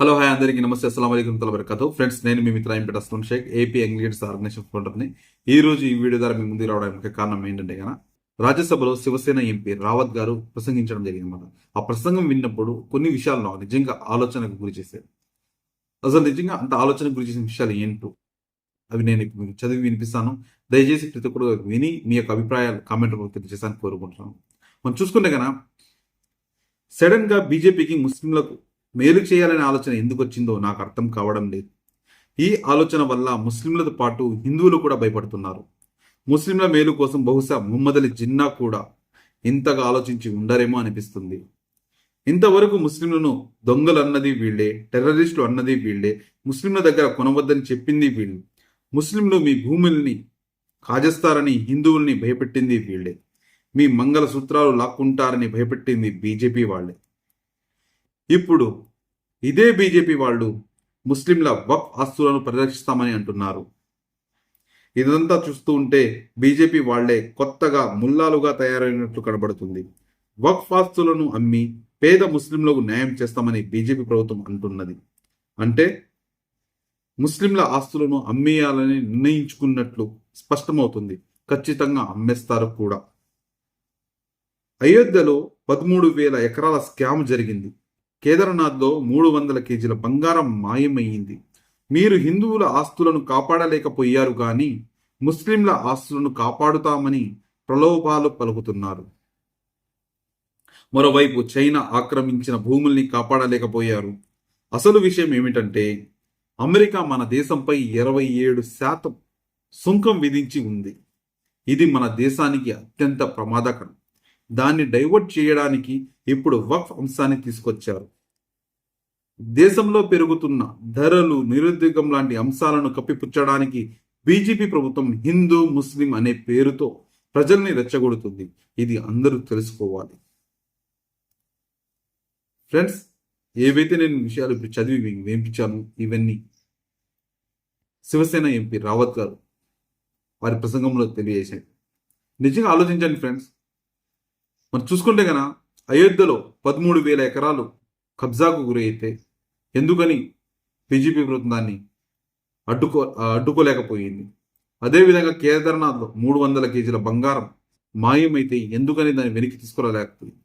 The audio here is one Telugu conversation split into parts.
హలో హాయ్ అందరికీ. నమస్తే. అస్సలం అయికం తలబరకతు ఫ్రెండ్స్ నేను మీ మిత్ర MP Aslam Sheikh AP young organization ఫౌండర్ని ఈ రోజు ఈ వీడియో ద్వారా మీ ముందుకు రావడానికి కారణం ఏంటంటే కనుక రాజ్యసభలో శివసేన ఎంపీ రావత్ గారు ప్రసంగించడం జరిగిందన్నమాట. ఆ ప్రసంగం విన్నప్పుడు కొన్ని విషయాలు నాకు నిజంగా ఆలోచనకు గురి చేసేది అసలు నిజంగా అంత ఆలోచనకు గురి చేసిన విషయాలు ఏంటో అవి నేను ఇప్పుడు మీకు చదివి వినిపిస్తాను. దయచేసి ప్రతి ఒక్కరు విని మీ యొక్క అభిప్రాయాలు కామెంట్ రూపంలో కోరుకుంటున్నాను. మనం చూసుకుంటే కనుక సడన్గా బీజేపీకి ముస్లింలకు మేలు చేయాలనే ఆలోచన ఎందుకు వచ్చిందో నాకు అర్థం కావడం లేదు. ఈ ఆలోచన వల్ల ముస్లింలతో పాటు హిందువులు కూడా భయపడుతున్నారు. ముస్లింల మేలు కోసం బహుశా ముహమ్మద్ అలీ జిన్నా కూడా ఇంతగా ఆలోచించి ఉండరేమో అనిపిస్తుంది. ఇంతవరకు ముస్లింలను దొంగలు అన్నది వీళ్ళే టెర్రరిస్టులు అన్నది వీళ్ళే ముస్లింల దగ్గర కొనవద్దని చెప్పింది వీళ్ళు. ముస్లింలు మీ భూముల్ని కాజేస్తారని హిందువుల్ని భయపెట్టింది వీళ్ళే. మీ మంగళ సూత్రాలు లాక్కుంటారని భయపెట్టింది బీజేపీ వాళ్ళే. ఇప్పుడు ఇదే బీజేపీ వాళ్ళు ముస్లింల వక్ ఆస్తులను పరిరక్షిస్తామని అంటున్నారు. ఇదంతా చూస్తూ ఉంటే బీజేపీ వాళ్ళే కొత్తగా ముల్లాలుగా తయారైనట్లు కనబడుతుంది. వక్ఫ్ ఆస్తులను అమ్మి పేద ముస్లింలకు న్యాయం చేస్తామని బీజేపీ ప్రభుత్వం అంటున్నది. అంటే ముస్లింల ఆస్తులను అమ్మేయాలని నిర్ణయించుకున్నట్లు స్పష్టమవుతుంది. ఖచ్చితంగా అమ్మేస్తారు కూడా. అయోధ్యలో పదమూడు వేల ఎకరాల స్కామ్ జరిగింది. కేదార్నాథ్లో మూడు వందల కేజీల బంగారం మాయమయ్యింది మీరు హిందువుల ఆస్తులను కాపాడలేకపోయారు కానీ ముస్లింల ఆస్తులను కాపాడుతామని ప్రలోభాలు పలుకుతున్నారు. మరోవైపు చైనా ఆక్రమించిన భూముల్ని కాపాడలేకపోయారు. అసలు విషయం ఏమిటంటే అమెరికా మన దేశంపై ఇరవై ఏడు శాతం సుంకం విధించి ఉంది. ఇది మన దేశానికి అత్యంత ప్రమాదకరం. దాన్ని డైవర్ట్ చేయడానికి ఇప్పుడు వక్ఫ్ అంశాన్ని తీసుకొచ్చారు. దేశంలో పెరుగుతున్న ధరలు నిరుద్యోగం లాంటి అంశాలను కప్పిపుచ్చడానికి బీజేపీ ప్రభుత్వం హిందూ ముస్లిం అనే పేరుతో ప్రజల్ని రెచ్చగొడుతుంది. ఇది అందరూ తెలుసుకోవాలి. ఫ్రెండ్స్ ఏవైతే నేను విషయాలు ఇప్పుడు చదివి వేయించాను ఇవన్నీ శివసేన ఎంపీ రావత్ గారు వారి ప్రసంగంలో తెలియజేశాడు నిజంగా ఆలోచించండి ఫ్రెండ్స్ మనం చూసుకుంటే గన అయోధ్యలో పదమూడు వేల ఎకరాలు కబ్జాకు గురైతే ఎందుకని బీజేపీ ప్రభుత్వం దాన్ని అడ్డుకో అడ్డుకోలేకపోయింది. అదేవిధంగా కేదార్నాథ్లో మూడు వందల కేజీల బంగారం మాయమైతే ఎందుకని దాన్ని వెనక్కి తీసుకురాలేకపోయింది.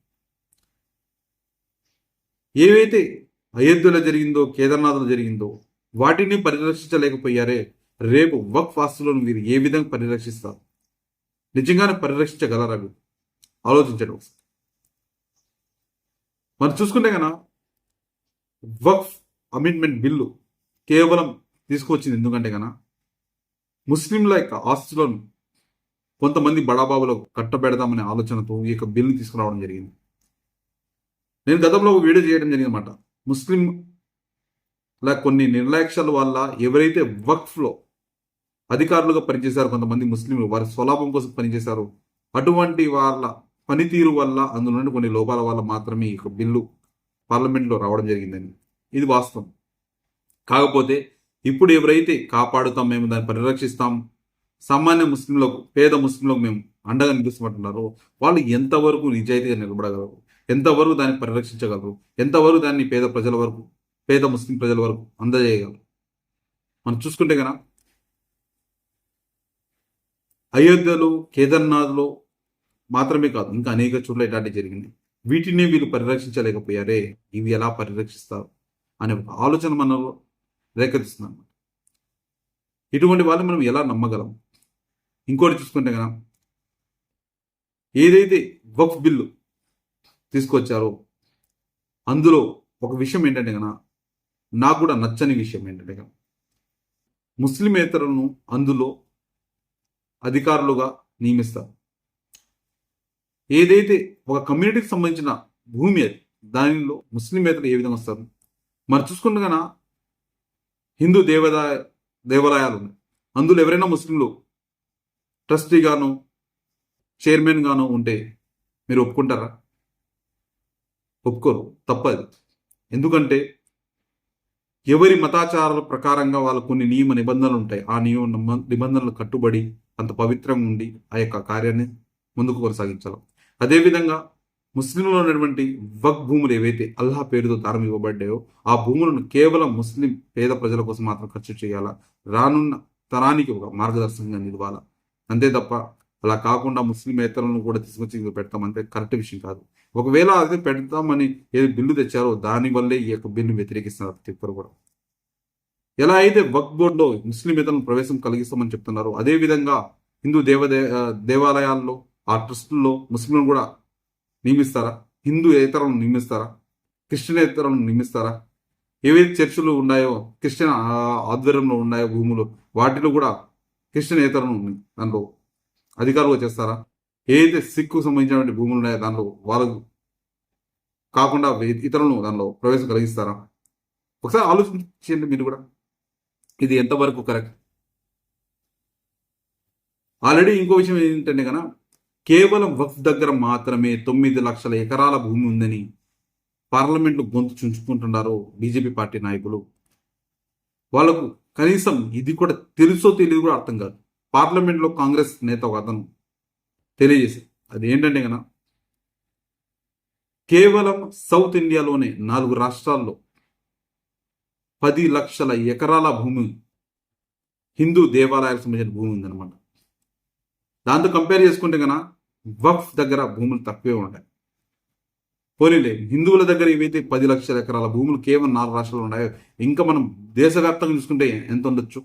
ఏవైతే అయోధ్యలో జరిగిందో కేదార్నాథ్లో జరిగిందో వాటిని పరిరక్షించలేకపోయారే రేపు వక్ ఆస్తులను మీరు ఏ విధంగా పరిరక్షిస్తారు? నిజంగానే పరిరక్షించగలరా ఆలోచించండి ఒకసారి మనం చూసుకుంటే కన్నా వక్ఫ్ అమెండ్మెంట్ బిల్లు కేవలం తీసుకొచ్చింది ఎందుకంటే కన్నా ముస్లింల యొక్క ఆస్తులను కొంతమంది బడాబాబులకు కట్టబెడదామనే ఆలోచనతో ఈ యొక్క బిల్లుని తీసుకురావడం జరిగింది. నేను గతంలో ఒక వీడియో చేయడం జరిగిందన్నమాట. ముస్లిం లా కొన్ని నిర్లక్ష్యాల వల్ల ఎవరైతే వక్ఫ్లో అధికారులుగా పనిచేశారో కొంతమంది ముస్లింలు వారి స్వలాభం కోసం పనిచేశారు అటువంటి వాళ్ళ పనితీరు వల్ల అందులోని కొన్ని లోపాల వల్ల మాత్రమే ఈ బిల్లు పార్లమెంట్లో రావడం జరిగిందని ఇది వాస్తవం. కాకపోతే ఇప్పుడు ఎవరైతే కాపాడుతాం మేము దాన్ని పరిరక్షిస్తాం సామాన్య ముస్లింలకు పేద ముస్లింలకు మేము అండగా నిలుస్తున్నట్టున్నారో వాళ్ళు ఎంతవరకు నిజాయితీగా నిలబడగలరు? ఎంతవరకు దాన్ని పరిరక్షించగలరు? ఎంతవరకు దాన్ని పేద ప్రజల వరకు పేద ముస్లిం ప్రజల వరకు అందజేయగలరు? మనం చూసుకుంటే కదా అయోధ్యలో కేదార్నాథ్లో మాత్రమే కాదు ఇంకా అనేక చోట్ల ఇలాంటివి జరిగింది. వీటిని వీళ్ళు పరిరక్షించలేకపోయారే ఇవి ఎలా పరిరక్షిస్తారు అనే ఒక ఆలోచన మనలో రేకెత్తిస్తున్నాం ఇటువంటి వాళ్ళు మనం ఎలా నమ్మగలం? ఇంకోటి చూసుకుంటే కదా ఏదైతే వక్ఫ్ బిల్లు తీసుకొచ్చారో అందులో ఒక విషయం ఏంటంటే కదా నాకు కూడా నచ్చని విషయం ఏంటంటే కదా ముస్లిమేతరులను అందులో అధికారులుగా నియమిస్తారు. ఏదైతే ఒక కమ్యూనిటీకి సంబంధించిన భూమి అది దానిలో ముస్లిమేతలు ఏ విధంగా వస్తారు? మరి చూసుకుంటే హిందూ దేవదాయ దేవాలయాలు ఉన్నాయి అందులో ఎవరైనా ముస్లింలు ట్రస్టీగాను చైర్మన్గాను ఉంటే మీరు ఒప్పుకుంటారా? ఒప్పుకోరు. తప్పదు. ఎందుకంటే ఎవరి మతాచారాల ప్రకారంగా వాళ్ళ కొన్ని నియమ నిబంధనలు ఉంటాయి. ఆ నియమ నిబంధనలు కట్టుబడి అంత పవిత్రంగా ఉండి ఆ యొక్క కార్యాన్ని ముందుకు కొనసాగించాలి. అదేవిధంగా ముస్లింలో ఉన్నటువంటి వక్ భూములు ఏవైతే అల్లాహ్ పేరుతో దారం ఇవ్వబడ్డాయో ఆ భూములను కేవలం ముస్లిం పేద ప్రజల కోసం మాత్రం ఖర్చు చేయాలా? రానున్న తరానికి ఒక మార్గదర్శకంగా నిలవాలా? అంతే తప్ప అలా కాకుండా ముస్లిమేతరులను కూడా తీసుకొచ్చి పెడతామంటే కరెక్ట్ విషయం కాదు. ఒకవేళ అది పెడతామని ఏది బిల్లు తెచ్చారో దానివల్లే ఈ యొక్క బిల్లు వ్యతిరేకిస్తున్నారు ప్రతి ఒక్కరు కూడా. ఎలా అయితే వక్ బోర్డులో ముస్లిమేతరులను ప్రవేశం కలిగిస్తామని చెప్తున్నారో అదే విధంగా హిందూ దేవదే దేవాలయాల్లో ఆ ట్రస్టుల్లో ముస్లింలను కూడా నియమిస్తారా? హిందూ ఏతరులను నియమిస్తారా? క్రిస్టియనేతరులను నియమిస్తారా? ఏవైతే చర్చిలు ఉన్నాయో క్రిస్టియన్ ఆధ్వర్యంలో ఉన్నాయో భూములు వాటిలో కూడా క్రిస్టియన్ ఏతరులను దాంట్లో అధికారులుగా చేస్తారా? ఏదైతే సిక్కు సంబంధించినటువంటి భూములు ఉన్నాయో దానిలో వాళ్ళకు కాకుండా ఇతరులను దానిలో ప్రవేశం కలిగిస్తారా? ఒకసారి ఆలోచించండి మీరు కూడా. ఇది ఎంతవరకు కరెక్ట్? ఆల్రెడీ ఇంకో విషయం ఏంటంటే కనుక కేవలం వక్ఫ్ దగ్గర మాత్రమే తొమ్మిది లక్షల ఎకరాల భూమి ఉందని పార్లమెంట్లో గొంతు చుంచుకుంటున్నారు బీజేపీ పార్టీ నాయకులు. వాళ్ళకు కనీసం ఇది కూడా తెలుసో తెలియదు కూడా అర్థం కాదు. పార్లమెంట్లో కాంగ్రెస్ నేత ఒక అతను తెలియజేశారు. అది ఏంటంటే కదా కేవలం సౌత్ ఇండియాలోనే నాలుగు రాష్ట్రాల్లో పది లక్షల ఎకరాల భూమి హిందూ దేవాలయాలకు సంబంధించిన భూమి ఉందన్నమాట. దాంతో కంపేర్ చేసుకుంటే కనుక వక్ఫ్ దగ్గర భూములు తక్కువే ఉంటాయి. పోనీలే హిందువుల దగ్గర ఏవైతే పది లక్షల ఎకరాల భూములు కేవలం నాలుగు రాష్ట్రాలు ఉన్నాయో ఇంకా మనం దేశవ్యాప్తంగా చూసుకుంటే ఎంత ఉండొచ్చు?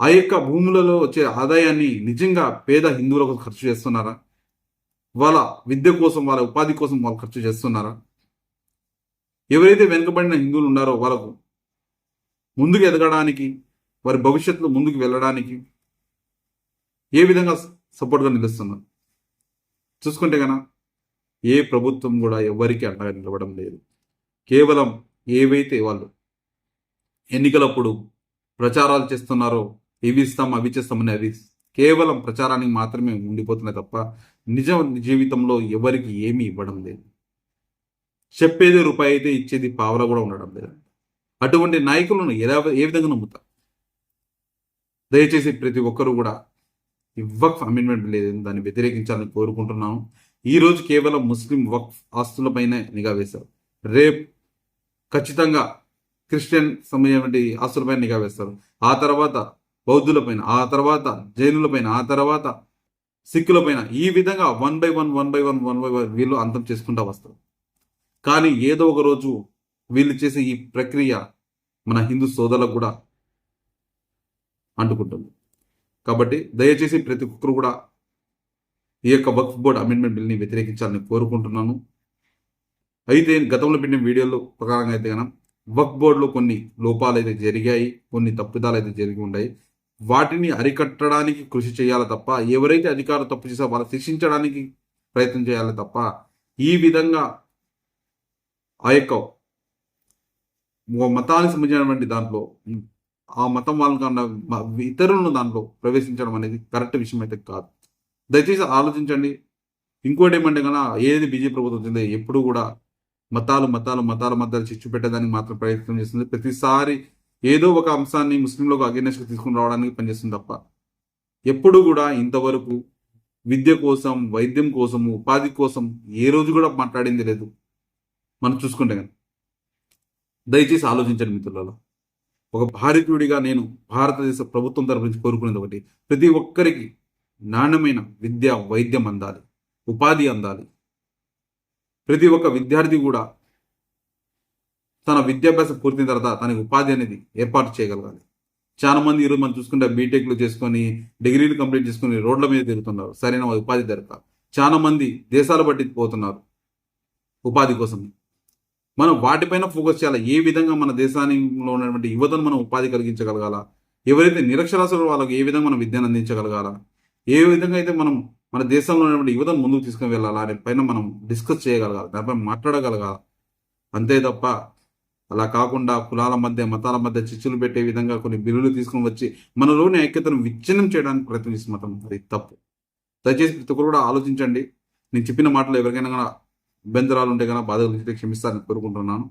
ఆ యొక్క భూములలో వచ్చే ఆదాయాన్ని నిజంగా పేద హిందువులకు ఖర్చు చేస్తున్నారా? వాళ్ళ విద్య కోసం వాళ్ళ ఉపాధి కోసం వాళ్ళు ఖర్చు చేస్తున్నారా? ఎవరైతే వెనుకబడిన హిందువులు ఉన్నారో వాళ్ళకు ముందుకు ఎదగడానికి వారి భవిష్యత్తులో ముందుకు వెళ్ళడానికి ఏ విధంగా సపోర్ట్గా నిలుస్తున్నారు చూసుకుంటే కనుక ఏ ప్రభుత్వం కూడా ఎవరికి అండగా నిలవడం లేదు. కేవలం ఏవైతే వాళ్ళు ఎన్నికలప్పుడు ప్రచారాలు చేస్తున్నారో ఇవి ఇస్తాం అవి చేస్తామని అవి కేవలం ప్రచారానికి మాత్రమే ఉండిపోతున్నాయి తప్ప నిజ జీవితంలో ఎవరికి ఏమీ ఇవ్వడం లేదు. చెప్పేది రూపాయి అయితే ఇచ్చేది పావల కూడా ఉండడం లేదు. అటువంటి నాయకులను ఎలా ఏ విధంగా నమ్ముతారు? దయచేసి ప్రతి ఒక్కరూ కూడా వక్ఫ్ అమెండ్మెంట్ లేదు. దాన్ని వ్యతిరేకించాలని కోరుకుంటున్నాను ఈ రోజు కేవలం ముస్లిం వక్ఫ్ ఆస్తులపైనే నిఘా వేశారు. రేపు ఖచ్చితంగా క్రిస్టియన్ సంబంధించిన ఆస్తులపైన నిఘా వేస్తారు. ఆ తర్వాత బౌద్ధులపైన ఆ తర్వాత జైనులపైన ఆ తర్వాత సిక్కులపైన ఈ విధంగా one by one one by one one by one వీళ్ళు అంతం చేసుకుంటా వస్తారు. కానీ ఏదో ఒక రోజు వీళ్ళు చేసే ఈ ప్రక్రియ మన హిందూ సోదరులకు కూడా అంటుకుంటుంది. కాబట్టి దయచేసి ప్రతి ఒక్కరు కూడా ఈ యొక్క వక్ఫ్ బోర్డ్ అమెండ్మెంట్ బిల్ని వ్యతిరేకించాలని కోరుకుంటున్నాను. అయితే గతంలో పెట్టిన వీడియోలో ప్రకారంగా అయితే కనుక వక్ఫ్ బోర్డులో కొన్ని లోపాలు అయితే జరిగాయి కొన్ని తప్పిదాలు అయితే జరిగి ఉన్నాయి. వాటిని అరికట్టడానికి కృషి చేయాలి తప్ప ఎవరైతే అధికారులు తప్పు చేసారో వాళ్ళు శిక్షించడానికి ప్రయత్నం చేయాలి తప్ప ఈ విధంగా ఆ యొక్క మతానికి సంబంధించినటువంటి దాంట్లో ఆ మతం వాళ్ళకన్నా కన్నా ఇతరులను దాంట్లో ప్రవేశించడం అనేది కరెక్ట్ విషయం అయితే కాదు. దయచేసి ఆలోచించండి. ఇంకోటి ఏమంటే కన్నా ఏది బీజేపీ ప్రభుత్వం వచ్చింది ఎప్పుడు కూడా మతాలు మతాలు మతాల మధ్య చిచ్చు పెట్టడానికి మాత్రం ప్రయత్నం చేస్తుంది. ప్రతిసారి ఏదో ఒక అంశాన్ని ముస్లింలకు అగేనెస్ట్ తీసుకుని రావడానికి పనిచేస్తుంది తప్ప ఎప్పుడు కూడా ఇంతవరకు విద్య కోసం వైద్యం కోసం ఉపాధి కోసం ఏ రోజు కూడా మాట్లాడింది లేదు. మనం చూసుకుంటే కానీ దయచేసి ఆలోచించండి మిత్రులలో ఒక భారతీయుడిగా నేను భారతదేశ ప్రభుత్వం తరపు నుంచి కోరుకునేది ఒకటి. ప్రతి ఒక్కరికి నాణ్యమైన విద్య వైద్యం అందాలి ఉపాధి అందాలి. ప్రతి ఒక్క విద్యార్థి కూడా తన విద్యాభ్యాసం పూర్తయిన తర్వాత తనకి ఉపాధి అనేది ఏర్పాటు చేయగలగాలి. చాలా మంది ఈరోజు మనం చూసుకుంటే బీటెక్లు చేసుకొని డిగ్రీలు కంప్లీట్ చేసుకొని రోడ్ల మీద తిరుగుతున్నారు. సరైన ఉపాధి దొరక చాలా మంది దేశాలు బట్టి పోతున్నారు ఉపాధి కోసం. మనం వాటిపైన ఫోకస్ చేయాలి? ఏ విధంగా మన దేశంలో ఉన్నటువంటి యువతను మనం ఉపాధి కలిగించగలగాల? ఎవరైతే నిరక్షరాస్యులు వాళ్ళకి ఏ విధంగా మనం విద్యను అందించగలగాల? ఏ విధంగా అయితే మనం మన దేశంలో ఉన్నటువంటి యువతను ముందుకు తీసుకుని వెళ్ళాలా అనే పైన మనం డిస్కస్ చేయగలగాలి? దానిపై మాట్లాడగలగాలి? అంతే తప్ప అలా కాకుండా కులాల మధ్య మతాల మధ్య చిచ్చులు పెట్టే విధంగా కొన్ని బిల్లులు తీసుకుని వచ్చి మనలోని ఐక్యతను విచ్ఛిన్నం చేయడానికి ప్రయత్నిస్తుంది మతం అది తప్పు. దయచేసి ప్రతి ఒక్కరు కూడా ఆలోచించండి. నేను చెప్పిన మాటలు ఎవరికైనా కూడా ఉంటే కనుక బాధ గురించి క్షమిస్తారని కోరుకుంటున్నాను.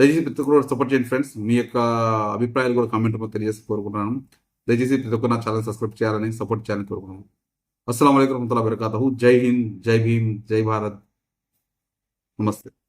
దయచేసి ప్రతి ఒక్కరు సపోర్ట్ చేయండి ఫ్రెండ్స్ మీ యొక్క అభిప్రాయాలు కూడా కామెంట్ తెలియజేసి కోరుకుంటున్నాను. దయచేసి ప్రతి ఒక్కరు నా ఛానల్ సబ్స్క్రైబ్ చేయాలని సపోర్ట్ చేయాలని కోరుకుంటున్నాను. అస్సలం వరహతుల్లా వరకాతూ జై హింద్ జై భీమ్ జై భారత్. నమస్తే.